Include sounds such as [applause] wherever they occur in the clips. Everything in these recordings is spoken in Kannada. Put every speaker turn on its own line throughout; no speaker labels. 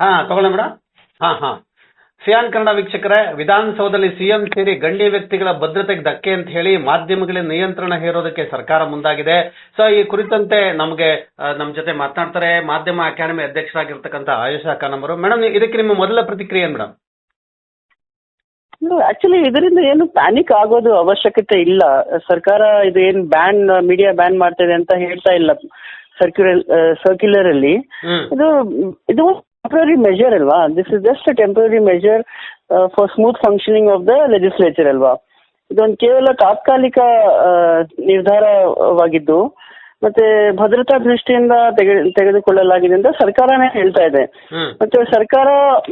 ಹಾ
ತಗೊಳ್ಳಿ ಮೇಡಮ್ ಹಾ ಹಾ. ಸಿಯಾನ್ ಕನ್ನಡ ವೀಕ್ಷಕರೇ ವಿಧಾನಸೌಧದಲ್ಲಿ ಸಿಎಂ ಸೇರಿ ಗಣ್ಯ ವ್ಯಕ್ತಿಗಳ ಭದ್ರತೆಗೆ ಧಕ್ಕೆ ಅಂತ ಹೇಳಿ ಮಾಧ್ಯಮಗಳ ನಿಯಂತ್ರಣ ಹೇರೋದಕ್ಕೆ ಸರ್ಕಾರ ಮುಂದಾಗಿದೆ. ಸೊ ಈ ಕುರಿತಂತೆ ನಮಗೆ ನಮ್ಮ ಜೊತೆ ಮಾತನಾಡ್ತಾರೆ ಮಾಧ್ಯಮ ಅಕಾಡೆಮಿ ಅಧ್ಯಕ್ಷರಾಗಿರ್ತಕ್ಕಂಥ ಆಯುಷ ಕನ್ನಮರು ಮೇಡಮ್ ಇದಕ್ಕೆ ನಿಮ್ಮ ಮೊದಲ ಪ್ರತಿಕ್ರಿಯೆ ಮೇಡಮ್
ಆಕ್ಚುಲಿ ಇದರಿಂದ ಏನು ಪ್ಯಾನಿಕ್ ಆಗೋದು ಅವಶ್ಯಕತೆ ಇಲ್ಲ. ಸರ್ಕಾರ ಇದು ಏನು ಬ್ಯಾನ್ ಮೀಡಿಯಾ ಬ್ಯಾನ್ ಮಾಡ್ತಿದೆ ಅಂತ ಹೇಳ್ತಾ ಇಲ್ಲ ಸರ್ಕ್ಯುಲರ್ ಸರ್ಕ್ಯುಲರ್ ಅಲ್ಲಿ. ಇದು ಇದು ಟೆಂಪ್ರರಿ ಮೆಜರ್ ಅಲ್ವಾ this is just temporary measure for smooth functioning of the legislature ಅಲ್ವಾ ಇದೊಂದು ಕೇವಲ ತಾತ್ಕಾಲಿಕ ನಿರ್ಧಾರವಾಗಿದ್ದು ಮತ್ತೆ ಭದ್ರತಾ ದೃಷ್ಟಿಯಿಂದ ತೆಗೆ ತೆಗೆದುಕೊಳ್ಳಲಾಗಿದೆ ಅಂತ ಸರ್ಕಾರನೇ ಹೇಳ್ತಾ ಇದೆ. ಮತ್ತೆ ಸರ್ಕಾರ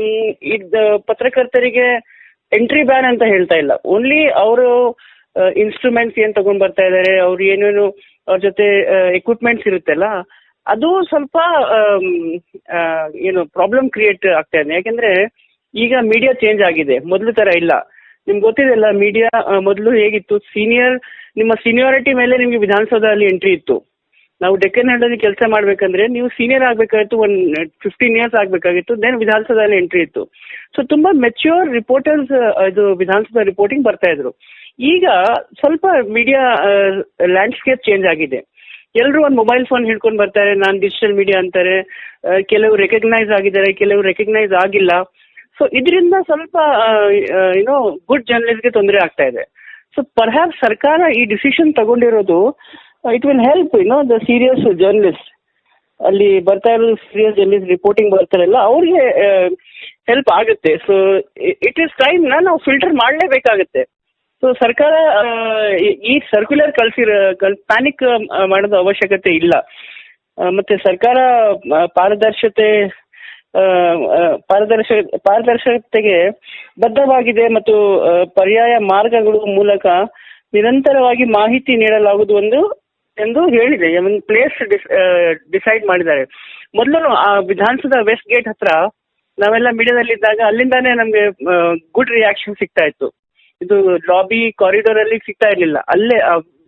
ಈ ಪತ್ರಕರ್ತರಿಗೆ ಎಂಟ್ರಿ ಬ್ಯಾನ್ ಅಂತ ಹೇಳ್ತಾ ಇಲ್ಲ. ಓನ್ಲಿ ಅವರು ಇನ್ಸ್ಟ್ರೂಮೆಂಟ್ಸ್ ಏನ್ ತಗೊಂಡ್ ಬರ್ತಾ ಇದಾರೆ ಅವ್ರು ಏನೇನು ಅವ್ರ ಜೊತೆ ಎಕ್ವಿಪ್ಮೆಂಟ್ಸ್ ಇರುತ್ತಲ್ಲ ಅದು ಸ್ವಲ್ಪ ಏನು ಪ್ರಾಬ್ಲಮ್ ಕ್ರಿಯೇಟ್ ಆಗ್ತಾ ಇದೆ ಯಾಕಂದ್ರೆ ಈಗ ಮೀಡಿಯಾ ಚೇಂಜ್ ಆಗಿದೆ. ಮೊದಲು ತರ ಇಲ್ಲ. ನಿಮ್ಗೆ ಗೊತ್ತಿದೆಲ್ಲ ಮೀಡಿಯಾ ಮೊದಲು ಹೇಗಿತ್ತು? ಸೀನಿಯರ್ ನಿಮ್ಮ ಸೀನಿಯಾರಿಟಿ ಮೇಲೆ ನಿಮ್ಗೆ ವಿಧಾನಸೌಧದಲ್ಲಿ ಎಂಟ್ರಿ ಇತ್ತು. ನಾವು ಡೆಕ್ಕನ್ ಹಳ್ಳಲ್ಲಿ ಕೆಲಸ ಮಾಡ್ಬೇಕಂದ್ರೆ ನೀವು ಸೀನಿಯರ್ ಆಗ್ಬೇಕಾಗಿತ್ತು ಒನ್ ಫಿಫ್ಟೀನ್ ಇಯರ್ಸ್ ಆಗ್ಬೇಕಾಗಿತ್ತು ದೆನ್ ವಿಧಾನಸೌಧದಲ್ಲಿ ಎಂಟ್ರಿ ಇತ್ತು. ಸೊ ತುಂಬಾ ಮೆಚ್ಯೂರ್ ರಿಪೋರ್ಟರ್ಸ್ ಇದು ವಿಧಾನಸಭೆ ರಿಪೋರ್ಟಿಂಗ್ ಬರ್ತಾ ಇದ್ರು. ಈಗ ಸ್ವಲ್ಪ ಮೀಡಿಯಾ ಲ್ಯಾಂಡ್ಸ್ಕೇಪ್ ಚೇಂಜ್ ಆಗಿದೆ. ಎಲ್ಲರೂ ಒಂದು ಮೊಬೈಲ್ ಫೋನ್ ಹಿಡ್ಕೊಂಡು ಬರ್ತಾರೆ, ನಾನು ಡಿಜಿಟಲ್ ಮೀಡಿಯಾ ಅಂತಾರೆ ಕೆಲವರು ಕೆಲವು ರೆಕಗ್ನೈಸ್ ಆಗಿದ್ದಾರೆ ಕೆಲವು ರೆಕಗ್ನೈಸ್ ಆಗಿಲ್ಲ. ಸೊ ಇದರಿಂದ ಸ್ವಲ್ಪ ಏನೋ ಗುಡ್ ಜರ್ನಲಿಸ್ಟ್ಗೆ ತೊಂದರೆ ಆಗ್ತಾ ಇದೆ. ಸೊ ಪರ್ಹ್ಯಾಪ್ ಸರ್ಕಾರ ಈ ಡಿಸಿಷನ್ ತಗೊಂಡಿರೋದು it will help you know the serious journalist ಅಲ್ಲಿ ಬರ್ತಾ ಇರೋದು ಸೀರಿಯಸ್ ಜರ್ನಲಿಸ್ಟ್ ರಿಪೋರ್ಟಿಂಗ್ ಬರ್ತಾರಲ್ಲ, ಅವ್ರಿಗೆ ಹೆಲ್ಪ್ ಆಗುತ್ತೆ. ಸೊ ಇಟ್ ಇಸ್ ಟೈಮ್ನ ನಾವು ಫಿಲ್ಟರ್ ಮಾಡಲೇಬೇಕಾಗುತ್ತೆ. ಸೊ ಸರ್ಕಾರ ಈ- ಸರ್ಕ್ಯುಲರ್ ಕಳ್ಸಿರ ಪ್ಯಾನಿಕ್ ಮಾಡೋದು ಅವಶ್ಯಕತೆ ಇಲ್ಲ. ಮತ್ತೆ ಸರ್ಕಾರ ಪಾರದರ್ಶತೆ ಪಾರದರ್ಶ ಪಾರದರ್ಶಕತೆಗೆ ಬದ್ಧವಾಗಿದೆ ಮತ್ತು ಪರ್ಯಾಯ ಮಾರ್ಗಗಳು ಮೂಲಕ ನಿರಂತರವಾಗಿ ಮಾಹಿತಿ ನೀಡಲಾಗುವುದು ಒಂದು, ಎಂದು ಹೇಳಿದೆ. ಒಂದು ಪ್ಲೇಸ್ ಡಿಸೈಡ್ ಮಾಡಿದ್ದಾರೆ. ಮೊದಲು, ಆ, ವಿಧಾನಸೌಧ ವೆಸ್ಟ್ ಗೇಟ್ ಹತ್ರ ನಾವೆಲ್ಲ ಮೀಡಿಯಾದಲ್ಲಿ ಇದ್ದಾಗ ಅಲ್ಲಿಂದಾನೇ ನಮಗೆ ಗುಡ್ ರಿಯಾಕ್ಷನ್ ಸಿಗ್ತಾ ಇತ್ತು. ಇದು ಲಾಬಿ ಕಾರಿಡಾರ್ ಅಲ್ಲಿ ಸಿಗ್ತಾ ಇರ್ಲಿಲ್ಲ. ಅಲ್ಲೇ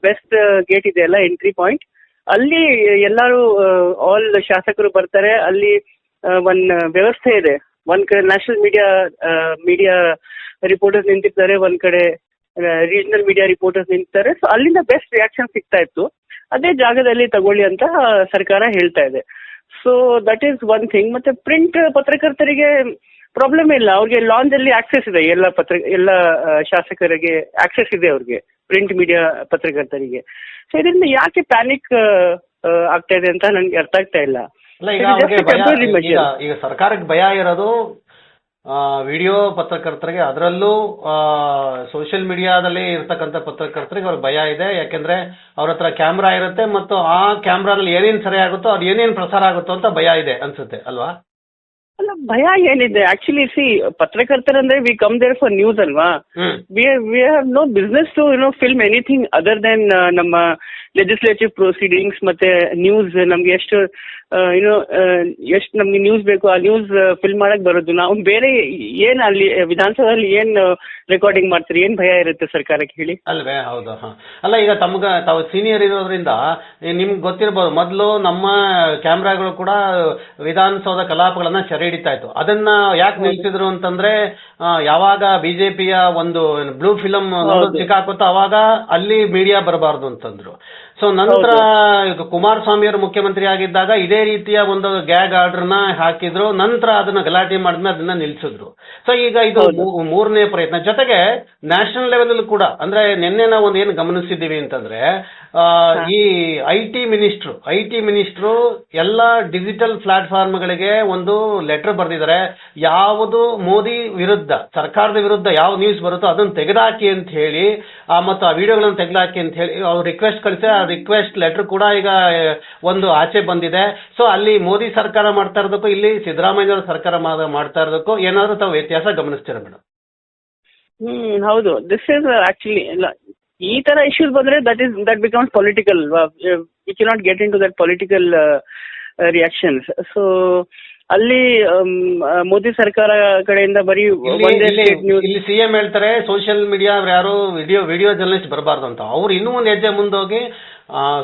ವೆಸ್ಟ್ ಗೇಟ್ ಇದೆಯಲ್ಲ ಎಂಟ್ರಿ ಪಾಯಿಂಟ್ ಅಲ್ಲಿ ಎಲ್ಲರೂ ಆಲ್ ಶಾಸಕರು ಬರ್ತಾರೆ. ಅಲ್ಲಿ ಒಂದು ವ್ಯವಸ್ಥೆ ಇದೆ. ಒಂದ್ ಕಡೆ ನ್ಯಾಷನಲ್ ಮೀಡಿಯಾ ಮೀಡಿಯಾ ರಿಪೋರ್ಟರ್ಸ್ ನಿಂತಿರ್ತಾರೆ. ಒಂದ್ ಕಡೆ ರೀಜನಲ್ ಮೀಡಿಯಾ ರಿಪೋರ್ಟರ್ಸ್ ನಿಂತಿರ್ತಾರೆ. ಸೊ ಅಲ್ಲಿಂದ ಬೆಸ್ಟ್ ರಿಯಾಕ್ಷನ್ ಸಿಗ್ತಾ ಇತ್ತು. ಅದೇ ಜಾಗದಲ್ಲಿ ತಗೊಳ್ಳಿ ಅಂತ ಸರ್ಕಾರ ಹೇಳ್ತಾ ಇದೆ. So that is one thing ಮತ್ತೆ ಪ್ರಿಂಟ್ ಪತ್ರಕರ್ತರಿಗೆ ಪ್ರಾಬ್ಲಮ್ ಇಲ್ಲ. ಅವ್ರಿಗೆ ಅಲ್ಲಿ ಆಕ್ಸೆಸ್ ಇದೆ. ಎಲ್ಲ ಪತ್ರ ಎಲ್ಲ ಶಾಸಕರಿಗೆ ಆಕ್ಸೆಸ್ ಇದೆ ಅವ್ರಿಗೆ. ಪ್ರಿಂಟ್ ಮೀಡಿಯಾ ಪತ್ರಕರ್ತರಿಗೆ. ಸೊ ಇದರಿಂದ ಯಾಕೆ ಪ್ಯಾನಿಕ್ ಆಗ್ತಾ ಇದೆ ಅಂತ ನನಗೆ ಅರ್ಥ ಆಗ್ತಾ ಇಲ್ಲ.
ಈಗ ಸರ್ಕಾರಕ್ಕೆ ಭಯ ಇರೋದು ವಿಡಿಯೋ ಪತ್ರಕರ್ತರಿಗೆ. ಅದರಲ್ಲೂ ಸೋಷಿಯಲ್ ಮೀಡಿಯಾದಲ್ಲಿ ಇರ್ತಕ್ಕಂಥ ಪತ್ರಕರ್ತರಿಗೆ ಅವ್ರಿಗೆ ಭಯ ಇದೆ. ಯಾಕೆಂದ್ರೆ ಅವ್ರ ಹತ್ರ ಕ್ಯಾಮ್ರಾ ಇರುತ್ತೆ ಮತ್ತು ಆ ಕ್ಯಾಮ್ರಾದಲ್ಲಿ ಏನೇನ್ ಸರಿ ಆಗುತ್ತೋ ಅದು ಏನೇನ್ ಪ್ರಸಾರ ಆಗುತ್ತೋ ಅಂತ ಭಯ ಇದೆ ಅನ್ಸುತ್ತೆ ಅಲ್ವಾ?
ಅಲ್ಲ ಭಯ ಏನಿದೆ? Actually see ಪತ್ರಕರ್ತರಂದ್ರೆ we come there for news ಅಲ್ವಾ? We we have no business to you know film anything other than ನಮ್ಮ ಲೆಜಿಸ್ಲೇಟಿವ್ ಪ್ರೊಸೀಡಿಂಗ್ಸ್ ಮತ್ತೆ ನ್ಯೂಸ್ ನಮ್ಗೆ ಎಷ್ಟು ಯುನೋ ಎಷ್ಟು ನಮ್ಗೆ ನ್ಯೂಸ್ ಬೇಕು ಆ ನ್ಯೂಸ್ ಫಿಲ್ ಮಾಡಕ್ ಬರೋದು. ನಾವು ಬೇರೆ ಏನ್ ಅಲ್ಲಿ ವಿಧಾನಸಭೆಯಲ್ಲಿ ಏನ್ ರೆಕಾರ್ಡಿಂಗ್ ಮಾಡ್ತೀರಿ? ಏನ್ ಭಯ ಇರುತ್ತೆ ಸರ್ಕಾರಕ್ಕೆ ಹೇಳಿ?
ಅಲ್ವೇ ಹೌದು ಹಾ. ಅಲ್ಲ ಈಗ ತಮ್ಗ ತಾವು ಸೀನಿಯರ್ ಇರೋದ್ರಿಂದ ನಿಮ್ಗೆ ಗೊತ್ತಿರ್ಬೋದು ಮೊದಲು ನಮ್ಮ ಕ್ಯಾಮ್ರಾಗಳು ಕೂಡ ವಿಧಾನಸೌಧ ಕಲಾಪಗಳನ್ನ ಸೆರೆ ಹಿಡಿತಾ ಇತ್ತು. ಅದನ್ನ ಯಾಕೆ ನಿಲ್ಸಿದ್ರು ಅಂತಂದ್ರೆ ಯಾವಾಗ ಬಿಜೆಪಿಯ ಒಂದು ಬ್ಲೂ ಫಿಲಂ ಸಿಕ್ಕಾಕುತ್ತೋ ಅವಾಗ ಅಲ್ಲಿ ಮೀಡಿಯಾ ಬರಬಾರ್ದು ಅಂತಂದ್ರು. ಸೊ ನಂತರ ಈಗ ಕುಮಾರಸ್ವಾಮಿ ಅವರು ಮುಖ್ಯಮಂತ್ರಿ ಆಗಿದ್ದಾಗ ಇದೇ ರೀತಿಯ ಒಂದು ಗ್ಯಾಗ್ ಆರ್ಡರ್ನ ಹಾಕಿದ್ರು. ನಂತರ ಅದನ್ನ ಗಲಾಟೆ ಮಾಡಿದ್ಮೇಲೆ ಅದನ್ನ ನಿಲ್ಸಿದ್ರು. ಸೊ ಈಗ ಇದು ಮೂರನೇ ಪ್ರಯತ್ನ. ಜೊತೆಗೆ ನ್ಯಾಷನಲ್ ಲೆವೆಲ್ ಅಲ್ಲೂ ಕೂಡ ಅಂದ್ರೆ ನಿನ್ನೆ ನಾವು ಒಂದು ಏನು ಗಮನಿಸಿದ್ದೀವಿ ಅಂತಂದ್ರೆ ಈ I T minister I T minister ಎಲ್ಲ ಡಿಜಿಟಲ್ ಪ್ಲಾಟ್ಫಾರ್ಮ್ಗಳಿಗೆ ಒಂದು ಲೆಟರ್ ಬರೆದಿದ್ದಾರೆ. ಯಾವುದು ಮೋದಿ ವಿರುದ್ಧ ಸರ್ಕಾರದ ವಿರುದ್ಧ ಯಾವ ನ್ಯೂಸ್ ಬರುತ್ತೋ ಅದನ್ನ ತೆಗೆದಾಕಿ ಅಂತ ಹೇಳಿ ಮತ್ತು ಆ ವಿಡಿಯೋಗಳನ್ನು ತೆಗೆದಾಕಿ ಅಂತ ಹೇಳಿ ಅವ್ರು ರಿಕ್ವೆಸ್ಟ್ ಕಳಿಸಿ ಆ ರಿಕ್ವೆಸ್ಟ್ ಲೆಟರ್ ಕೂಡ ಈಗ ಒಂದು ಆಚೆ ಬಂದಿದೆ. ಸೊ ಅಲ್ಲಿ ಮೋದಿ ಸರ್ಕಾರ ಮಾಡ್ತಾ ಇರೋದಕ್ಕೂ ಇಲ್ಲಿ ಸಿದ್ದರಾಮಯ್ಯ ಸರ್ಕಾರ ಮಾಡ್ತಾ ಇರೋದಕ್ಕೂ ಏನಾದರೂ ತಾವು ವ್ಯತ್ಯಾಸ ಗಮನಿಸ್ತೀರಾ ಮೇಡಮ್?
ಹ್ಮ್ ಹೌದು. ದಿಸ್ ಇಸ್ ಆಕ್ಚುಲಿ ಈ ತರ ಇಶ್ಯೂಸ್ ಬಂದ್ರೆ that is that becomes political we cannot get into that political reactions so ಅಲ್ಲಿ um, ಮೋದಿ ಸರ್ಕಾರ ಕಡೆಯಿಂದ ಬರೀ ಒಂದೇ ನ್ಯೂಸ್
ಇಲ್ಲಿ ಸಿಎಂ ಹೇಳ್ತಾರೆ ಸೋಷಿಯಲ್ ಮೀಡಿಯಾ ಯಾರು ವಿಡಿಯೋ ವಿಡಿಯೋ ಜರ್ನಲಿಸ್ಟ್ ಬರಬಾರ್ದು ಅಂತ ಅವ್ರು ಇನ್ನೂ ಒಂದು ಹೆಜ್ಜೆ ಮುಂದೋಗಿ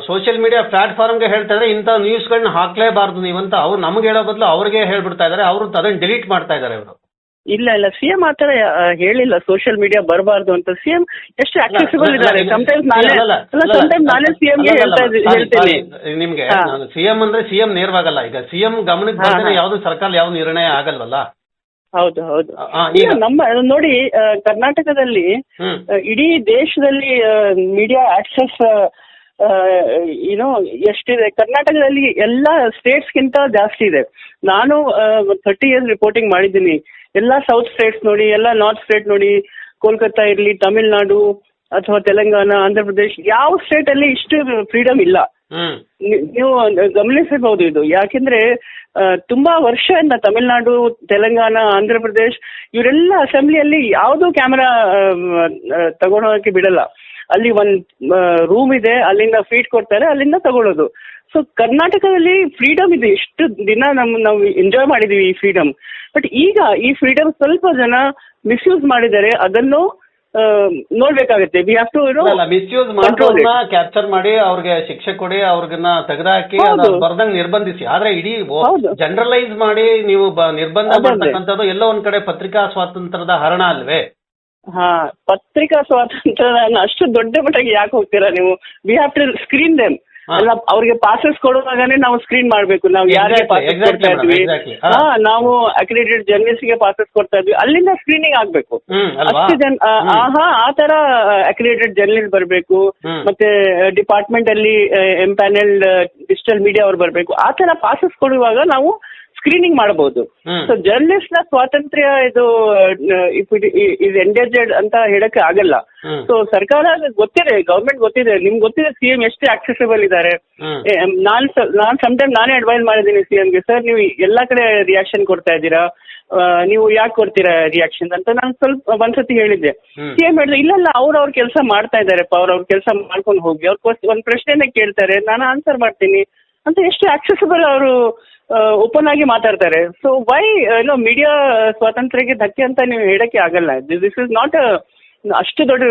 ಸೋಷಿಯಲ್ ಮೀಡಿಯಾ ಪ್ಲಾಟ್ಫಾರ್ಮ್ಗೆ ಹೇಳ್ತಾ ಇದ್ರೆ ಇಂಥ ನ್ಯೂಸ್ಗಳನ್ನ ಹಾಕ್ಲೇಬಾರ್ದು ನೀವಂತ. ಅವ್ರು ನಮ್ಗೆ ಹೇಳೋ ಬದಲು ಅವ್ರಿಗೆ ಹೇಳ್ಬಿಡ್ತಾ ಇದ್ದಾರೆ ಅವರು ಅದನ್ನ ಡಿಲೀಟ್ ಮಾಡ್ತಾ ಇದ್ದಾರೆ ಇವರು.
ಇಲ್ಲ ಇಲ್ಲ. ಸಿಎಂ ಆತರ ಆ, ಹೇಳಿಲ್ಲ. ಸೋಷಿಯಲ್ ಮೀಡಿಯಾ ಬರಬಾರ್ದು ಅಂತ ಸಿಎಂ ಎಷ್ಟು ಆಕ್ಸೆಸಿಬಲ್ ಇದ್ದಾರೆ. ಸಮಟೈಮ್ಸ್ ನಾನೇ
ಅಲ್ಲ,
ಸಮಟೈಮ್ಸ್ ನಾನೇ ಸಿಎಂ ಗೆ ಹೇಳ್ತಾ ಹೇಳ್ತೀನಿ
ನಿಮ್ಗೆ ಸಿಎಂ ಅಂದ್ರೆ ಸಿಎಂ ನೇರವಾಗಲ್ಲ. ಈಗ ಸಿಎಂ ಗಮನಕ್ಕೆ ಬಂದ್ರೆ. ಯಾವ್ದು ಸರ್ಕಾರ ಯಾವ ನಿರ್ಣಯ ಆಗಲ್ವಲ್ಲ?
ಹೌದು ಹೌದು. ನಮ್ಮ ನೋಡಿ ಕರ್ನಾಟಕದಲ್ಲಿ ಇಡೀ ದೇಶದಲ್ಲಿ ಮೀಡಿಯಾ ಆಕ್ಸೆಸ್ ಏನೋ ಎಷ್ಟಿದೆ? ಕರ್ನಾಟಕದಲ್ಲಿ ಎಲ್ಲ ಸ್ಟೇಟ್ಸ್ಗಿಂತ ಜಾಸ್ತಿ ಇದೆ. ನಾನು ಥರ್ಟಿ ಇಯರ್ಸ್ ರಿಪೋರ್ಟಿಂಗ್ ಮಾಡಿದ್ದೀನಿ. ಎಲ್ಲ ಸೌತ್ ಸ್ಟೇಟ್ಸ್ ನೋಡಿ ಎಲ್ಲ ನಾರ್ತ್ ಸ್ಟೇಟ್ ನೋಡಿ ಕೋಲ್ಕತ್ತಾ ಇರಲಿ ತಮಿಳ್ನಾಡು ಅಥವಾ ತೆಲಂಗಾಣ ಆಂಧ್ರ ಪ್ರದೇಶ್ ಯಾವ ಸ್ಟೇಟ್ ಅಲ್ಲಿ ಇಷ್ಟು ಫ್ರೀಡಮ್ ಇಲ್ಲ. ನೀವು ಗಮನಿಸಬಹುದು ಇದು. ಯಾಕೆಂದ್ರೆ ತುಂಬಾ ವರ್ಷದಿಂದ ತಮಿಳ್ನಾಡು ತೆಲಂಗಾಣ ಆಂಧ್ರ ಪ್ರದೇಶ್ ಇವರೆಲ್ಲ ಅಸೆಂಬ್ಲಿಯಲ್ಲಿ ಯಾವುದು ಕ್ಯಾಮೆರಾ ತಗೊಳೋಕೆ ಬಿಡಲ್ಲ. ಅಲ್ಲಿ ಒಂದ್ ರೂಮ್ ಇದೆ ಅಲ್ಲಿಂದ ಫೀಡ್ ಕೊಡ್ತಾರೆ ಅಲ್ಲಿಂದ ತಗೊಳ್ಳೋದು. ಸೊ ಕರ್ನಾಟಕದಲ್ಲಿ ಫ್ರೀಡಮ್ ಇದೆ. ಎಷ್ಟು ದಿನ ನಮ್ ನಾವು ಎಂಜಾಯ್ ಮಾಡಿದೀವಿ ಈ ಫ್ರೀಡಮ್ ಬಟ್ ಈಗ ಈ ಫ್ರೀಡಮ್ ಸ್ವಲ್ಪ ಜನ ಮಿಸ್ಯೂಸ್ ಮಾಡಿದರೆ ಅದನ್ನು ನೋಡ್ಬೇಕಾಗತ್ತೆ. ವಿ ಹ್ಯಾವ್ ಟು
ಮಿಸ್ಯೂಸ್ ಮಾಡೋದನ್ನ ಕ್ಯಾಪ್ಚರ್ ಮಾಡಿ ಅವ್ರಿಗೆ ಶಿಕ್ಷೆ ಕೊಡಿ ಅವ್ರಿಗನ್ನ ತೆಗೆದಾಕಿ. ಬರ್ದಂಗ್ ನಿರ್ಬಂಧಿಸಿ. ಆದ್ರೆ ಇಡೀ. ಜನರಲೈಸ್ ಮಾಡಿ ನೀವು ನಿರ್ಬಂಧ. ಮಾಡ್ತಕ್ಕಂಥದ್ದು ಎಲ್ಲೋ ಒಂದ್ ಕಡೆ ಪತ್ರಿಕಾ ಸ್ವಾತಂತ್ರ್ಯದ ಹರಣ ಅಲ್ವೇ?
ಹಾ ಪತ್ರಿಕಾ ಸ್ವಾತಂತ್ರ್ಯ ಅಷ್ಟು ದೊಡ್ಡ ಮಟ್ಟಿಗೆ ಯಾಕೆ ಹೋಗ್ತೀರಾ ನೀವು? We have to screen them. ಅಲ್ಲ ಅವ್ರಿಗೆ ಪಾಸಸ್ ಕೊಡುವಾಗನೇ ನಾವು ಸ್ಕ್ರೀನ್ ಮಾಡ್ಬೇಕು. ನಾವು
ಯಾರೇ
ಪಾಸಸ್ ಕೊಡ್ತಾ ಇದ್ವಿ?
ಹಾ.
ನಾವು ಅಕ್ರಿಡೇಟೆಡ್ ಜರ್ನಲಿಸ್ಟ್ಗೆ ಪಾಸಸ್ ಕೊಡ್ತಾ ಇದ್ವಿ. ಅಲ್ಲಿಂದ ಸ್ಕ್ರೀನಿಂಗ್ ಆಗ್ಬೇಕು. ಅಷ್ಟು ಜನ ಹಾ ಆ ತರ ಅಕ್ರಿಡೇಟೆಡ್ ಜರ್ನಲಿಸ್ಟ್ ಬರ್ಬೇಕು. ಮತ್ತೆ ಡಿಪಾರ್ಟ್ಮೆಂಟ್ ಅಲ್ಲಿ ಎಂಪ್ಯಾನೆಲ್ಡ್ ಡಿಜಿಟಲ್ ಮೀಡಿಯಾ ಅವ್ರು ಬರ್ಬೇಕು. ಆ ತರ ಪಾಸಸ್ ಕೊಡುವಾಗ ನಾವು ಸ್ಕ್ರೀನಿಂಗ್ ಮಾಡಬಹುದು. ಸೊ ಜರ್ನಲಿಸ್ಟ್ನ ಸ್ವಾತಂತ್ರ್ಯ ಇದು ಇಸ್ ಎಂಡೇಜರ್ಡ್ ಅಂತ ಹೇಳಕ್ಕೆ ಆಗಲ್ಲ. ಸೊ ಸರ್ಕಾರ ಗೊತ್ತಿದೆ ಗವರ್ಮೆಂಟ್ ಗೊತ್ತಿದೆ ನಿಮ್ಗೆ ಗೊತ್ತಿದೆ ಸಿಎಂ ಎಷ್ಟು ಆಕ್ಸೆಸಿಬಲ್ ಇದ್ದಾರೆ ನಾನ್ ನಾನ್ ಸಮ್ ಟೈಮ್ ನಾನೇ ಅಡ್ವೈಸ್ ಮಾಡಿದ್ದೀನಿ ಸಿಎಂಗೆ ಸರ್ ನೀವು ಎಲ್ಲಾ ಕಡೆ ರಿಯಾಕ್ಷನ್ ಕೊಡ್ತಾ ಇದ್ದೀರಾ? ನೀವು ಯಾಕೆ ಕೊಡ್ತೀರಾ ರಿಯಾಕ್ಷನ್ ಅಂತ ನಾನು ಸ್ವಲ್ಪ ಒಂದ್ಸತಿ ಹೇಳಿದ್ದೆ. ಸಿಎಂ ಹೇಳಿದ್ರೆ ಇಲ್ಲ ಇಲ್ಲ ಅವ್ರು ಅವ್ರ ಕೆಲಸ ಮಾಡ್ತಾ ಇದ್ದಾರೆ ಅವ್ರ ಅವ್ರ ಕೆಲಸ ಮಾಡ್ಕೊಂಡು ಹೋಗಿ ಅವ್ರ ಒಂದ್ ಪ್ರಶ್ನೆನೇ ಕೇಳ್ತಾರೆ ನಾನು ಆನ್ಸರ್ ಮಾಡ್ತೀನಿ. ಅಂತ ಎಷ್ಟು ಆಕ್ಸೆಸಬಲ್ ಅವರು ಓಪನ್ ಆಗಿ ಮಾತಾಡ್ತಾರೆ. ಸೊ ವೈ ಏನೋ ಮೀಡಿಯಾ ಸ್ವಾತಂತ್ರ್ಯಕ್ಕೆ ಧಕ್ಕೆ ಅಂತ ನೀವು ಹೇಳಕ್ಕೆ ಆಗಲ್ಲ. ದಿಸ್ ಇಸ್ ನಾಟ್ ಅಷ್ಟು ದೊಡ್ಡ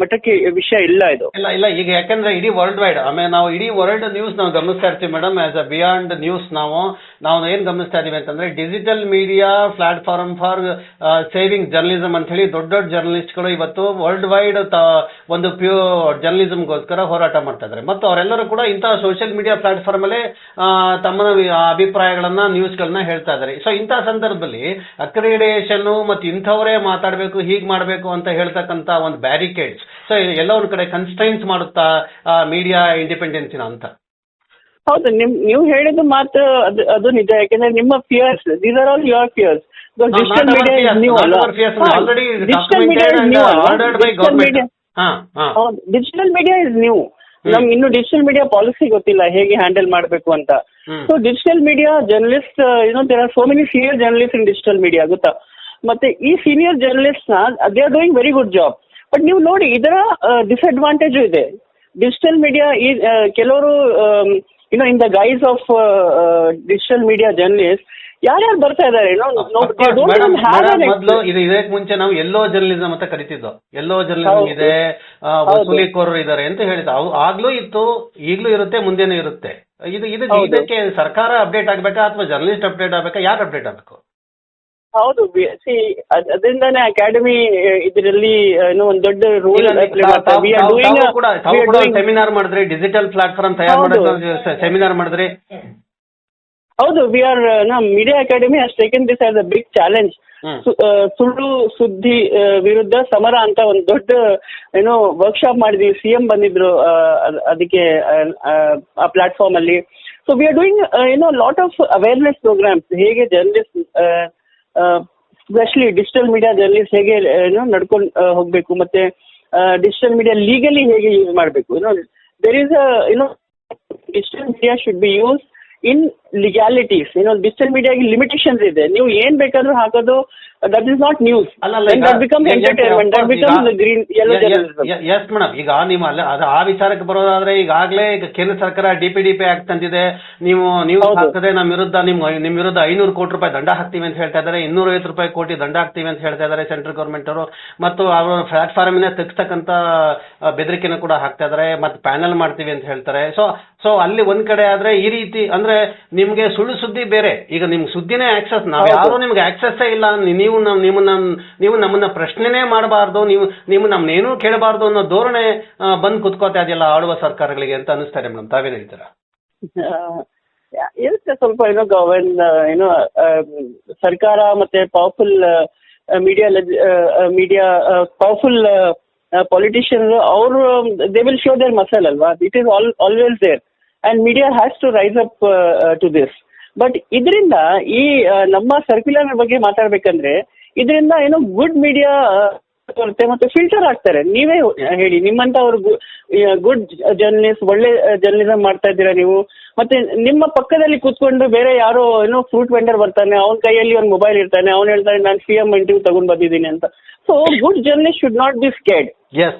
ಮಟ್ಟಕ್ಕೆ ವಿಷಯ ಇಲ್ಲ ಇದು.
ಇಲ್ಲ ಇಲ್ಲ, ಈಗ ಯಾಕಂದ್ರೆ ಇಡೀ ವರ್ಲ್ಡ್ ವೈಡ್ ಆಮೇಲೆ ನಾವು ಇಡೀ ವರ್ಲ್ಡ್ ನ್ಯೂಸ್ ನಾವು ಗಮನಿಸ್ತಾ ಇರ್ತೀವಿ madam as a beyond news ನಾವು ನಾವು ಏನ್ ಗಮನಿಸ್ತಾ ಇದೀವಿ ಅಂತಂದ್ರೆ digital media platform for saving journalism ಅಂತ ಹೇಳಿ ದೊಡ್ಡ ದೊಡ್ಡ ಜರ್ನಲಿಸ್ಟ್ಗಳು ಇವತ್ತು ವರ್ಲ್ಡ್ ವೈಡ್ ಒಂದು ಪ್ಯೂರ್ ಜರ್ನಲಿಸಮ್ಗೋಸ್ಕರ ಹೋರಾಟ ಮಾಡ್ತಾ ಇದ್ದಾರೆ. ಮತ್ತು ಅವರೆಲ್ಲರೂ ಕೂಡ ಇಂತಹ ಸೋಷಿಯಲ್ ಮೀಡಿಯಾ ಪ್ಲಾಟ್ಫಾರ್ಮ್ ಅಲ್ಲಿ ತಮ್ಮ ಅಭಿಪ್ರಾಯಗಳನ್ನ ನ್ಯೂಸ್ ಅಭಿಪ್ರಾಯಗಳನ್ನ ನ್ಯೂಸ್ಗಳನ್ನ ಹೇಳ್ತಾ ಇದ್ದಾರೆ. ಸೊ ಇಂತಹ ಸಂದರ್ಭದಲ್ಲಿ ಅಕ್ರಿಡೇಷನ್ ಮತ್ತು ಇಂಥವರೇ ಮಾತಾಡಬೇಕು, ಹೀಗೆ ಮಾಡಬೇಕು ಅಂತ ಹೇಳ್ತಕ್ಕಂಥ ಒಂದು ಬ್ಯಾರಿಕೇಡ್ಸ್ ಸೊ ಎಲ್ಲ ಒಂದ್ ಕಡೆ ಕನ್ಸ್ಟೈನ್ಸ್ ಮಾಡುತ್ತಾ ಮೀಡಿಯಾ ಇಂಡಿಪೆಂಡೆನ್ಸಿನ ಅಂತ?
ಹೌದು ನಿಮ್ ನೀವು ಹೇಳಿದ ಮಾತು ಅದು ಅದು ನಿಜ. ಯಾಕೆಂದ್ರೆ ನಿಮ್ಮ fears these are all your fears digital media
ನೀವು
ಡಿಜಿಟಲ್ ಮೀಡಿಯಾ ಡಿಜಿಟಲ್. ಮೀಡಿಯಾ
ಹಾ ಹಾ
ಹೌದು ಡಿಜಿಟಲ್ ಮೀಡಿಯಾ ಇಸ್ ನ್ಯೂ ನಮ್ಗೆ ಇನ್ನು ಡಿಜಿಟಲ್ ಮೀಡಿಯಾ ಪಾಲಿಸಿ ಗೊತ್ತಿಲ್ಲ ಹೇಗೆ ಹ್ಯಾಂಡಲ್ ಮಾಡಬೇಕು ಅಂತ. ಸೊ ಡಿಜಿಟಲ್ ಮೀಡಿಯಾ ಜರ್ನಲಿಸ್ಟ್ ಏನೋ there are so many senior journalist in digital media ಗೊತ್ತಾ? ಮತ್ತೆ ಈ senior ಜರ್ನಲಿಸ್ಟ್ನ they are doing very good job but ನೀವು ನೋಡಿ ಇದರ ಡಿಸ್ಅಡ್ವಾಂಟೇಜು ಇದೆ. ಡಿಜಿಟಲ್ ಮೀಡಿಯಾ ಈ ಕೆಲವರು ಏನೋ in the guise of digital media journalist ಯಾರ್ಯಾರು ಬರ್ತಾ ಇದಾರೆ
ಮೊದಲು ಇದು ಇದಕ್ಕೆ ಮುಂಚೆ ನಾವು ಎಲ್ಲೋ ಜರ್ನಲಿಸಂ ಅಂತ ಕರಿತಿದ್ದೋ ಎಲ್ಲೋ ಜರ್ನಲಿಸಂ ಇದೆ. ವಸೂಲಿಕೋರರು ಇದ್ದಾರೆ ಅಂತ ಹೇಳಿದ ಅವು ಆಗ್ಲೂ ಇತ್ತು ಈಗ್ಲೂ ಇರುತ್ತೆ ಮುಂದೆನೂ ಇರುತ್ತೆ. ಇದು ಇದು ಇದಕ್ಕೆ ಸರ್ಕಾರ ಅಪ್ಡೇಟ್ ಆಗ್ಬೇಕಾ ಅಥವಾ ಜರ್ನಲಿಸ್ಟ್ ಅಪ್ಡೇಟ್ ಆಗ್ಬೇಕಾ? ಯಾರು ಅಪ್ಡೇಟ್ ಆಗ್ಬೇಕು?
ಹೌದು ಸಿ ಅದರಿಂದಾನೇ ಅಕಾಡೆಮಿ ಇದರಲ್ಲಿ ಏನೋ ಒಂದು ದೊಡ್ಡ ರೋಲ್
ಸೆಮಿನಾರ್ ಮಾಡಿದ್ರೆ ಡಿಜಿಟಲ್ ಪ್ಲಾಟ್ಫಾರ್ಮ್ ತಯಾರು. ಮಾಡೋದು ಸೆಮಿನಾರ್ ಮಾಡಿದ್ರೆ.
ಹೌದು ವಿ ಆರ್ ನಮ್ media academy as taken this as a big challenge. ಸುಳ್ಳು ಸುದ್ದಿ ವಿರುದ್ಧ ಸಮರ ಅಂತ ಒಂದು ದೊಡ್ಡ ಏನೋ ವರ್ಕ್ಶಾಪ್ ಮಾಡಿದ್ವಿ. ಸಿ ಎಂ ಬಂದಿದ್ರು ಅದಕ್ಕೆ ಆ ಪ್ಲಾಟ್ಫಾರ್ಮ್ ಅಲ್ಲಿ. ಸೊ ವಿ ಆರ್ ಡೂಯಿಂಗ್ ಏನೋ ಲಾಟ್ ಆಫ್ ಅವೇರ್ನೆಸ್ ಪ್ರೋಗ್ರಾಮ್ಸ್ ಹೇಗೆ ಜರ್ನಲಿಸ್ಟ್ ಸ್ಪೆಷಲಿ ಡಿಜಿಟಲ್ ಮೀಡಿಯಾದಲ್ಲಿ ಹೇಗೆ ಏನೋ ನಡ್ಕೊಂಡು ಹೋಗ್ಬೇಕು ಮತ್ತೆ ಡಿಜಿಟಲ್ ಮೀಡಿಯಾ ಲೀಗಲಿ ಹೇಗೆ ಯೂಸ್ ಮಾಡಬೇಕು? ಏನೋ there is a you know digital media should be use in legalities ಏನೋ ಡಿಜಿಟಲ್ ಮೀಡಿಯಾಗೆ ಲಿಮಿಟೇಷನ್ಸ್ ಇದೆ. ನೀವು ಏನ್ ಬೇಕಾದ್ರೂ ಹಾಕೋದು that is not news
yes madam ಈಗ ನಿಮ್ಮ ಅಲ್ಲ ಅದು ಆ ವಿಚಾರಕ್ಕೆ ಬರೋದಾದ್ರೆ ಈಗಾಗಲೇ ಈಗ ಕೇಂದ್ರ ಸರ್ಕಾರ D P D P act ತಂದಿದೆ. ನೀವು ನೀವು. ಹಾಕದೆ ನಮ್ಮ ವಿರುದ್ಧ ನಿಮ್ ನಿಮ್ ವಿರುದ್ಧ ಐನೂರು ಕೋಟಿ ರೂಪಾಯಿ ದಂಡ ಹಾಕ್ತೀವಿ ಅಂತ ಹೇಳ್ತಾ ಇದ್ದಾರೆ. ಇನ್ನೂರ ಐವತ್ತು ರೂಪಾಯಿ ಕೋಟಿ ದಂಡ ಹಾಕ್ತೀವಿ ಅಂತ ಹೇಳ್ತಾ ಇದ್ದಾರೆ ಸೆಂಟ್ರಲ್ ಗೌರ್ಮೆಂಟ್ ಅವರು. ಮತ್ತು ಅವರ ಪ್ಲಾಟ್ಫಾರ್ಮ್ ತೆಗಿಸ್ತಕ್ಕಂತ ಬೆದರಿಕೆನ ಕೂಡ ಹಾಕ್ತಾ ಇದ್ದಾರೆ. ಮತ್ತೆ ಪ್ಯಾನಲ್ ಮಾಡ್ತೀವಿ ಅಂತ ಹೇಳ್ತಾರೆ. ಸೊ ಸೊ ಅಲ್ಲಿ ಒಂದ್ ಕಡೆ ಆದ್ರೆ ಈ ರೀತಿ ಅಂದ್ರೆ ನಿಮ್ಗೆ ಸುಳ್ಳು ಸುದ್ದಿ ಬೇರೆ. ಈಗ ನಿಮ್ ಸುದ್ದಿನೇ ಆಕ್ಸೆಸ್ ನಾವ್. ಯಾರು ನಿಮ್ಗೆ ಆಕ್ಸೆಸ್ ಇಲ್ಲ. ನೀವು ನಮ್- ನೀವು ನಮ್ ನೀವು ನಮ್ಮನ್ನ ಪ್ರಶ್ನೆನೇ ಮಾಡಬಾರ್ದು. ನೀವು ನೀವು ಏನು ಕೇಳಬಾರ್ದು ಅನ್ನೋ ಧೋರಣೆ ಬಂದ್ ಕುತ್ಕೋತಾ ಇದೆಯಲ್ಲ ಆಳುವ ಸರ್ಕಾರಗಳಿಗೆ ಅಂತ ಅನಿಸ್ತಾರೆ ಮೇಡಮ್. ತಾವೇನ್ ಹೇಳ್ತೀರಾ?
ಇರುತ್ತೆ ಸ್ವಲ್ಪ ಏನೋ ಗವರ್ನ್ ಏನೋ ಸರ್ಕಾರ ಮತ್ತೆ powerful media media powerful politician ಅವರು they will show their muscle ಅಲ್ವಾ? It is all always there and media has to rise up to this but ಇದರಿಂದ ಈ ಆ, ನಮ್ಮ ಸರ್ಕ್ಯುಲರ್ ಬಗ್ಗೆ ಮಾತಾಡ್ಬೇಕಂದ್ರೆ ಇದರಿಂದ ಏನೋ ಗುಡ್ ಮೀಡಿಯಾ ಬರುತ್ತೆ ಮತ್ತೆ ಫಿಲ್ಟರ್ ಆಗ್ತಾರೆ ನೀವೇ ಹೇಳಿ ನಿಮ್ಮಂತ ಅವ್ರು ಗುಡ್ ಜರ್ನಲಿಸ್ಟ್ ಒಳ್ಳೆ ಜರ್ನಲಿಸಮ್ ಮಾಡ್ತಾ ಇದ್ದೀರಾ ನೀವು? ಮತ್ತೆ ನಿಮ್ಮ ಪಕ್ಕದಲ್ಲಿ ಕೂತ್ಕೊಂಡು ಬೇರೆ ಯಾರೋ ಏನೋ ಫ್ರೂಟ್ ವೆಂಡರ್ ಬರ್ತಾನೆ ಅವನ ಕೈಯಲ್ಲಿ ಒಂದು ಮೊಬೈಲ್ ಇರ್ತಾನೆ ಅವ್ನು ಹೇಳ್ತಾನೆ ನಾನು ಸಿ ಎಂ ಇಂಟರ್ವ್ಯೂ ತಗೊಂಡ್ ಬಂದಿದ್ದೀನಿ ಅಂತ. So good journalist should not be scared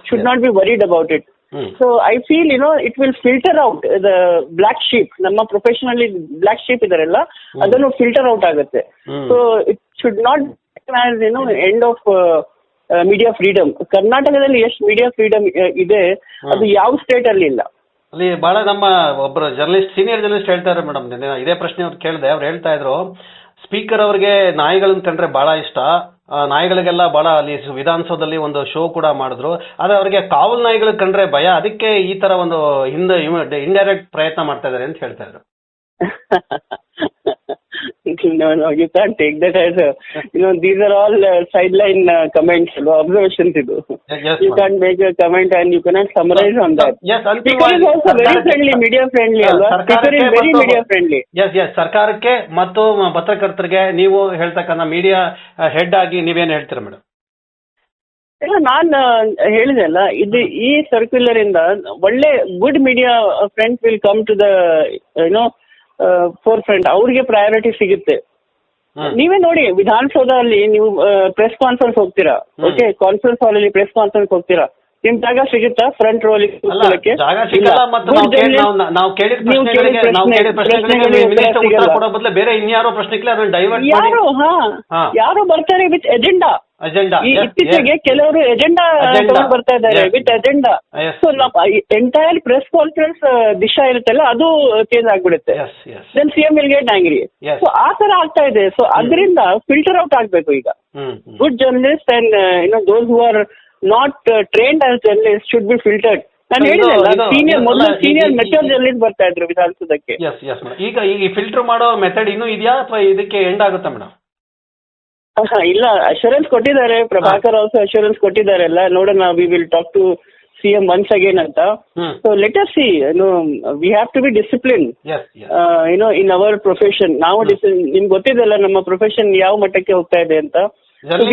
should not be worried about it so I feel you know it will filter out the black sheep ನಮ್ಮ ಪ್ರೊಫೆಷನಲ್ಲಿ ಬ್ಲಾಕ್ ಶೀಪ್ ಇದಾರೆಲ್ಲ ಅದನ್ನು ಫಿಲ್ಟರ್ ಔಟ್ ಆಗುತ್ತೆ. ಸೊ ಇಟ್ ಶುಡ್ ನಾಟ್ ಏನೋ ಎಂಡ್ ಆಫ್ ಮೀಡಿಯಾ ಫ್ರೀಡಮ್ ಕರ್ನಾಟಕದಲ್ಲಿ ಎಷ್ಟು ಮೀಡಿಯಾ ಫ್ರೀಡಮ್ ಇದೆ ಅದು ಯಾವ ಸ್ಟೇಟ್ ಅಲ್ಲಿ ಇಲ್ಲ.
ಅಲ್ಲಿ ಬಹಳ ನಮ್ಮ ಒಬ್ಬರು ಜರ್ನಲಿಸ್ಟ್ ಸೀನಿಯರ್ ಜರ್ನಲಿಸ್ಟ್ ಹೇಳ್ತಾರೆ ಮೇಡಮ್ ಇದೇ ಪ್ರಶ್ನೆ ಅವ್ರು ಕೇಳಿದೆ. ಅವ್ರು ಹೇಳ್ತಾ ಇದ್ರು ಸ್ಪೀಕರ್ ಅವ್ರಿಗೆ ನಾಯಿಗಳನ್ನ ಕಂಡ್ರೆ ಬಹಳ ಇಷ್ಟ. ನಾಯಿಗಳಿಗೆಲ್ಲ ಬಹಳ ಅಲ್ಲಿ ವಿಧಾನಸೌಧದಲ್ಲಿ ಒಂದು ಶೋ ಕೂಡ ಮಾಡಿದ್ರು. ಆದರೆ ಅವರಿಗೆ ಕಾವಲು ನಾಯಿಗಳು ಕಂಡ್ರೆ ಭಯ. ಅದಕ್ಕೆ ಈ ತರ ಒಂದು ಹಿಂದೆ ಇಂಡೈರೆಕ್ಟ್ ಪ್ರಯತ್ನ ಮಾಡ್ತಾ ಇದ್ದಾರೆ ಅಂತ ಹೇಳ್ತಾ ಇದ್ರು. [laughs]
ಗಿ take that as these are all side line comments observations ಇದು. You can make a comment
and
you can summarise on
that
very friendly media
friendly
ಅಲ್ವಾ
very
media friendly
yes yes ಸರ್ಕಾರಕ್ಕೆ ಮತ್ತು ಪತ್ರಕರ್ತರಿಗೆ ನೀವು ಹೇಳ್ತಕ್ಕಂತ ಮೀಡಿಯಾ ಹೆಡ್ ಆಗಿ ನೀವೇನು ಹೇಳ್ತೀರಾ ಮೇಡಮ್
ಇಲ್ಲ ನಾನ್ ಹೇಳಿದೆ ಅಲ್ಲ. ಇದು ಈ ಸರ್ಕ್ಯುಲರ್ ಇಂದ ಒಳ್ಳೆ good media friends will come to the you know forefront ಅವ್ರಿಗೆ ಪ್ರಯಾರಿಟಿ ಸಿಗುತ್ತೆ. ನೀವೇ ನೋಡಿ ವಿಧಾನಸೌಧ ಅಲ್ಲಿ ನೀವು ಪ್ರೆಸ್ ಕಾನ್ಫರೆನ್ಸ್ ಹೋಗ್ತೀರಾ? ಓಕೆ ಕಾನ್ಫರೆನ್ಸ್ ಹಾಲ್ ಅಲ್ಲಿ ಪ್ರೆಸ್ ಕಾನ್ಫರೆನ್ಸ್ ಹೋಗ್ತೀರಾ? ನಿಮ್ ಜಾಗ ಸಿಗುತ್ತಾ ಫ್ರಂಟ್ ರೋಲ್?
ಜಾಗ ಸಿಗಲ್ಲ ಮತ್ತು ನಾವು ಕೇಳಿ- ನಾವು ನಾವು ಕೇಳಿದ
ನೀವು
ಪ್ರಶ್ನೆಗಳಿಗೆ
ಕೇಳಿದ
ನಾವು ಕೇಳಿದ
ಪ್ರಶ್ನೆ-
ಪ್ರಶ್ನೆಗಳಿಗೆ
ಪ್ರಶ್ನೆಗಳಿಗೆ
ಮಿನಿಸ್ಟರ್
ಉತ್ತರ
ಉತ್ತರ
ಸಿಗಲ್ಲ.
ಕೊಡೋ ಬದಲು ಬೇರೆ ಇನ್ಯಾರೋ ಪ್ರಶ್ನೆಗೆ ಅದನ್ನ ಡೈವರ್ಟ್ ಮಾಡಿ
ಯಾರು ಹಾ
ಹಾ.
ಯಾರು ಬರ್ತಾರೆ ವಿತ್ ಎಜೆಂಡಾ
ಅಜೆಂಡಾ
ಈ ಇತ್ತೀಚೆಗೆ ಕೆಲವರು ಎಜೆಂಡಾ
Agenda.
ತಗೊಂಡು ಬರ್ತಾ ಇದ್ದಾರೆ
Yes.
With agenda
Yes.
So entire press conference Disha ಇರುತ್ತಲ್ಲ ಅದು ಚೇಂಜ್ ಆಗ್ಬಿಡುತ್ತೆ
yes yes
then C M will get angry
Yes.
So ಆ ತರ ಆಗ್ತಾ ಇದೆ ಸೊ ಅದರಿಂದ ಫಿಲ್ಟರ್ ಔಟ್ ಆಗ್ಬೇಕು ಈಗ
hmm hmm.
Good journalist and you know those who are not trained as journalist should be filtered ನಾನು ಹೇಳಿದೆ ಸೀನಿಯರ್ ಮೊದಲು ಸೀನಿಯರ್ ಮೆಚೂರ್ ಜರ್ನಲಿಸ್ಟ್ ಬರ್ತಾ ಇದ್ರು ವಿಧಾನಸೌಧಕ್ಕೆ.
ಎಸ್ ಎಸ್ ಮೇಡಮ್ ಈಗ ಈ ಫಿಲ್ಟರ್ ಮಾಡೋ ಮೆಥಡ್ ಇನ್ನೂ ಇದೆಯಾ ಅಥವಾ ಇದಕ್ಕೆ ಎಂಡ್ ಆಗುತ್ತಾ ಮೇಡಮ್
ಇಲ್ಲ ಅಶ್ಯೂರೆನ್ಸ್ ಕೊಟ್ಟಿದ್ದಾರೆ. ಪ್ರಭಾಕರ್ ಆಲ್ಸೋ ಅಶ್ಯೂರೆನ್ಸ್ ಕೊಟ್ಟಿದ್ದಾರೆ ಎಲ್ಲ ನೋಡೋಣ we will talk to C M once again ಅಂತ so let us see no we have to be discipline you know in our profession ನಾವು ಡಿಸಿ- ನಿಮ್ಗೆ ಗೊತ್ತಿದೆಲ್ಲ ನಮ್ಮ ಪ್ರೊಫೆಷನ್ ಯಾವ ಮಟ್ಟಕ್ಕೆ ಹೋಗ್ತಾ ಇದೆ ಅಂತ.
ಸೆಲ್ಫ್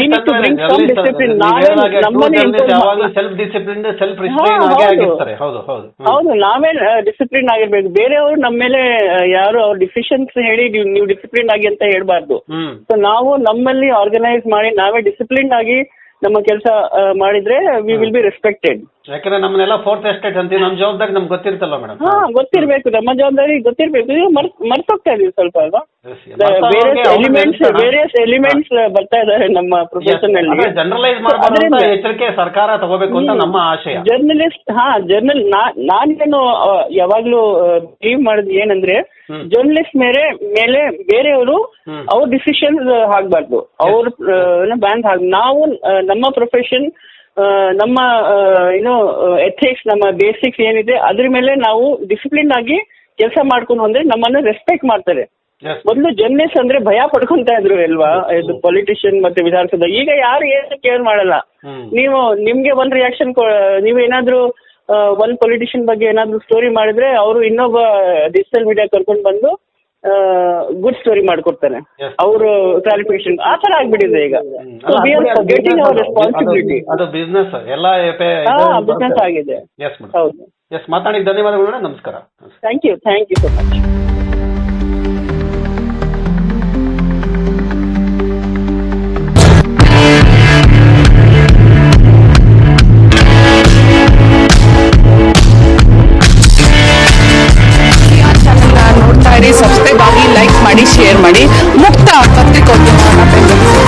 ಡಿಸಿಪ್ಲಿನ್ ಸೆಲ್ಫ್
ಹೌದು.
ಆಗಿರ್ತಾರೆ. ಹೌದು ಹೌದು.
ಹೌದು ನಾವೇ ಡಿಸಿಪ್ಲಿನ್ ಆಗಿರ್ಬೇಕು. ಬೇರೆಯವರು ನಮ್ಮ ಮೇಲೆ ಯಾರು ಅವ್ರ ಡಿಸಿಷನ್ಸ್ ಹೇಳಿ ನೀವು ಡಿಸಿಪ್ಲಿನ್ ಆಗಿ ಅಂತ ಹೇಳ್ಬಾರ್ದು. ಸೊ ನಾವು ನಮ್ಮಲ್ಲಿ ಆರ್ಗನೈಸ್ ಮಾಡಿ ನಾವೇ ಡಿಸಿಪ್ಲಿನ್ ಆಗಿ ನಮ್ಮ ಕೆಲಸ ಮಾಡಿದ್ರೆ ವಿ ವಿಲ್ ಬಿ ರೆಸ್ಪೆಕ್ಟೆಡ್
ಯಾಕಂದ್ರೆ ನಮ್ಮನ್ನೆಲ್ಲ ಫೋರ್ತ್ ಎಸ್ಟೇಟ್ ಅಂತೀವಿ. ನಮ್ಮ ಜವಾಬ್ದಾರಿ ನಮ್ಗೆ ಗೊತ್ತಿರ್ತಲ್ಲ ಮೇಡಮ್
ಹಾ ಗೊತ್ತಿರ್ಬೇಕು. ನಮ್ಮ ಜವಾಬ್ದಾರಿ ಗೊತ್ತಿರ್ಬೇಕು. ಇದು ಮರ್ತ್ ಮರ್ತೋಗ್ತಾ ಇದೀವಿ ಸ್ವಲ್ಪ ಅಲ್ವಾ? ಬೇರೆ ಎಲಿಮೆಂಟ್ಸ್ ವೇರಿಯಸ್ ಎಲಿಮೆಂಟ್ಸ್ ಬರ್ತಾ ಇದಾರೆ ನಮ್ಮ ಪ್ರೊಫೆಷನ್ ಅಲ್ಲಿ.
ಜನರಲೈಸ್ ಮಾಡಬಾರ್ದು ಅಂತ ಎಚ್ಚರಿಕೆ ಸರ್ಕಾರ ತಗೋಬೇಕು ಅಂತ ನಮ್ಮ ಆಶಯ.
ಜರ್ನಲಿಸ್ಟ್ ಹಾ ಜರ್ನಲ್ ನಾನೇನು ಯಾವಾಗ್ಲೂ ಬಿಲೀವ್ ಮಾಡಿದ್ ಏನಂದ್ರೆ. ಜರ್ನಲಿಸ್ಟ್ ಮೇಲೆ ಮೇಲೆ ಬೇರೆಯವರು. ಅವ್ರ ಡಿಸಿಷನ್ ಆಗ್ಬಾರ್ದು ಅವ್ರ ಬ್ಯಾನ್ ಹಾಕ್ ನಾವು ನಮ್ಮ ಪ್ರೊಫೆಷನ್ ನಮ್ಮ ಏನು ಎಥಿಕ್ಸ್ ನಮ್ಮ ಬೇಸಿಕ್ಸ್ ಏನಿದೆ ಅದ್ರ ಮೇಲೆ ನಾವು ಡಿಸಿಪ್ಲಿನ್ ಆಗಿ ಕೆಲಸ ಮಾಡ್ಕೊಂಡು ಅಂದ್ರೆ ನಮ್ಮನ್ನ ರೆಸ್ಪೆಕ್ಟ್ ಮಾಡ್ತಾರೆ. ಮೊದಲು ಜರ್ನಲಿಸ್ಟ್ ಅಂದ್ರೆ ಭಯ ಪಡ್ಕೊಂತ ಇದ್ರು ಅಲ್ವಾ? ಇದು ಪೊಲಿಟಿಷಿಯನ್ ಮತ್ತೆ ವಿಧಾನಸಭೆ ಈಗ ಯಾರು ಏನು ಕೇರ್ ಮಾಡಲ್ಲ. ನೀವು ನಿಮ್ಗೆ ಒಂದ್ ರಿಯಾಕ್ಷನ್ ನೀವು ಏನಾದ್ರೂ ಆ, ಒಂದ್ ಪೊಲಿಟಿಷಿಯನ್ ಬಗ್ಗೆ ಏನಾದ್ರು ಸ್ಟೋರಿ ಮಾಡಿದ್ರೆ ಅವರು ಇನ್ನೊಬ್ಬ ಡಿಜಿಟಲ್ ಮೀಡಿಯಾ ಕರ್ಕೊಂಡು ಬಂದು ಗುಡ್ ಸ್ಟೋರಿ ಮಾಡ್ಕೊಡ್ತಾರೆ. ಅವರು ಕ್ಲಾರಿಫಿಕೇಶನ್ ಆ ತರ ಆಗ್ಬಿಟ್ಟಿದೆ ಈಗ. ರೆಸ್ಪಾನ್ಸಿಬಿಲಿಟಿ
ಅದು ಬಿಸ್ನೆಸ್ ಎಲ್ಲ
ಬಿಸ್ನೆಸ್ ಆಗಿದೆ. ಹೌದು.
ಎಸ್ ಮಾತಾಡಿದ ಧನ್ಯವಾದಗಳು ನಮಸ್ಕಾರ.
Thank you thank you so much
ಮಾಡಿ ಶೇರ್ ಮಾಡಿ ಮುಕ್ತ ಪತ್ರಿಕೋದ್ಯಮವನ್ನು ಬೆಂಬಲಿಸಿ